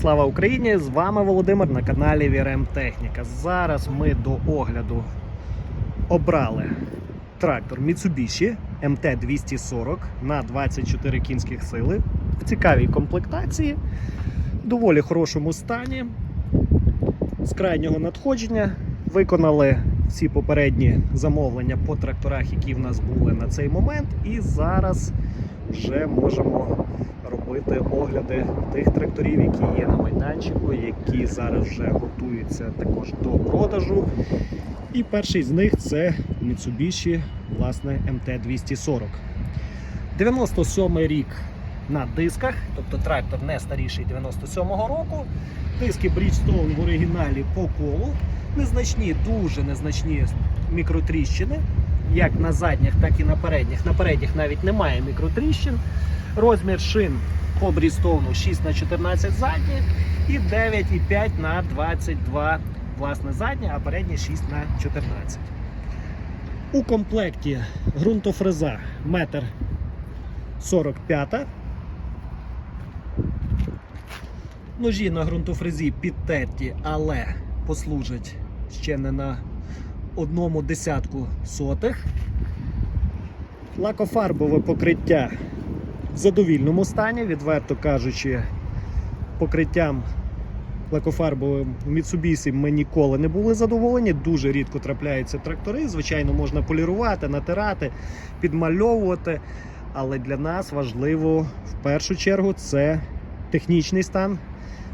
Слава Україні! З вами Володимир на каналі VRM Техніка. Зараз ми до огляду обрали трактор Mitsubishi MT240 на 24 кінських сили в цікавій комплектації, доволі хорошому стані, з крайнього надходження. Виконали всі попередні замовлення по тракторах, які в нас були на цей момент, і зараз вже можемо огляди тих тракторів, які є на майданчику, які зараз вже готуються також до продажу. І перший з них це Mitsubishi власне MT240. 97 рік на дисках, тобто трактор не старіший 97-го року. Диски Bridgestone в оригіналі по колу. Незначні, дуже незначні мікротріщини, як на задніх, так і на передніх. На передніх навіть немає мікротріщин. Розмір шин по Брістоуну 6 на 14 задні і 9,5 на 22 власне задні, а передні 6 на 14. У комплекті ґрунтофреза 1,45 м. Ножі на ґрунтофрезі підтерті, але послужать ще не на одному десятку сотих. Лакофарбове покриття задовільному стані, відверто кажучи, покриттям лакофарбовим Mitsubishi ми ніколи не були задоволені. Дуже рідко трапляються трактори. Звичайно, можна полірувати, натирати, підмальовувати. Але для нас важливо в першу чергу це технічний стан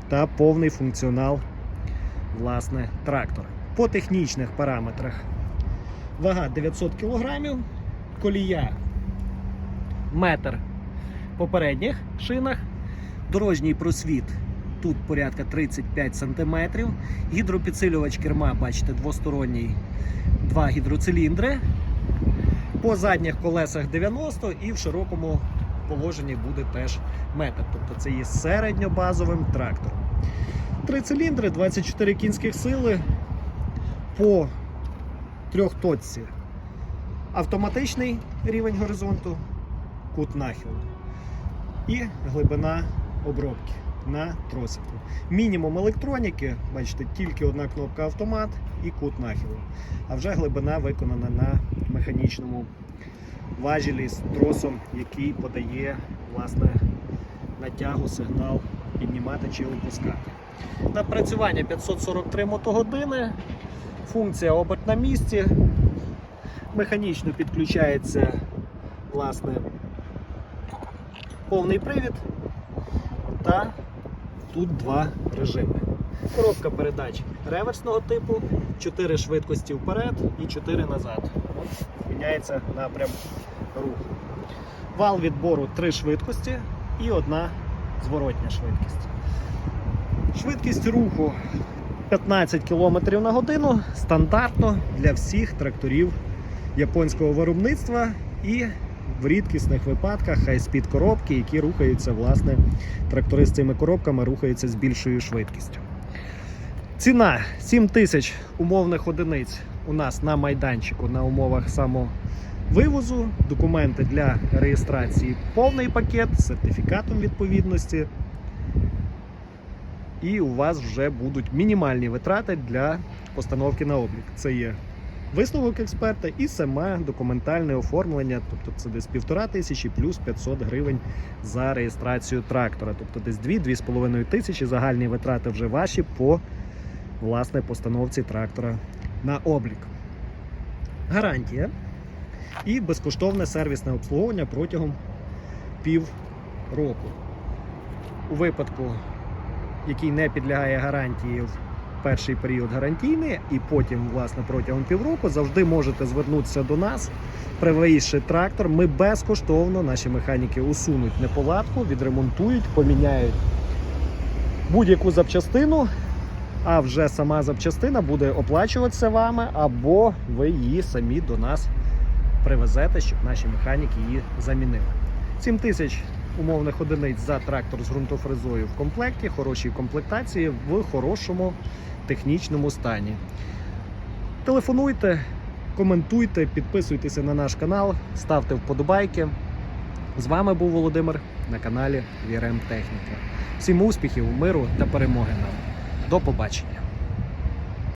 та повний функціонал власне трактора. По технічних параметрах вага 900 кг, колія метр по передніх шинах, дорожній просвіт тут порядка 35 см, гідропідсилювач керма, бачите, двосторонній, два гідроциліндри. По задніх колесах 90 і в широкому положенні буде теж метр. Тобто це є середньобазовим трактором. Три циліндри, 24 кінських сили по трьохточці. Автоматичний рівень горизонту, кут нахилу і глибина обробки на тросику. Мінімум електроніки, бачите, тільки одна кнопка автомат і кут нахилу. А вже глибина виконана на механічному важелі з тросом, який подає власне натягу сигнал піднімати чи опускати. Напрацювання 543 мотогодини, функція оберт на місці, механічно підключається власне повний привід та тут два режими. Коробка передач реверсного типу, 4 швидкості вперед і 4 назад. От Міняється напрям руху. Вал відбору 3 швидкості і одна зворотня швидкість. Швидкість руху 15 км на годину стандартно для всіх тракторів японського виробництва і в рідкісних випадках хай-спід коробки, які рухаються, власне, трактори з цими коробками рухаються з більшою швидкістю. Ціна 7 тисяч умовних одиниць у нас на майданчику на умовах самовивозу, документи для реєстрації, повний пакет з сертифікатом відповідності. І у вас вже будуть мінімальні витрати для постановки на облік. Це є висновок експерта і саме документальне оформлення, тобто це десь півтора тисячі плюс 500 гривень за реєстрацію трактора. Тобто десь 2-2,5 тисячі загальні витрати вже ваші по власне постановці трактора на облік. Гарантія і безкоштовне сервісне обслуговування протягом пів року. У випадку, який не підлягає гарантії перший період гарантійний, і потім, власне, протягом півроку завжди можете звернутися до нас, привезши трактор. Ми безкоштовно, наші механіки усунуть неполадку, відремонтують, поміняють будь-яку запчастину. А вже сама запчастина буде оплачуватися вами, або ви її самі до нас привезете, щоб наші механіки її замінили. 7 тисяч умовних одиниць за трактор з ґрунтофрезою в комплекті, хорошій комплектації в хорошому технічному стані. Телефонуйте, коментуйте, підписуйтеся на наш канал, ставте вподобайки. З вами був Володимир на каналі VRM Техніка. Всім успіхів, миру та перемоги нам. До побачення!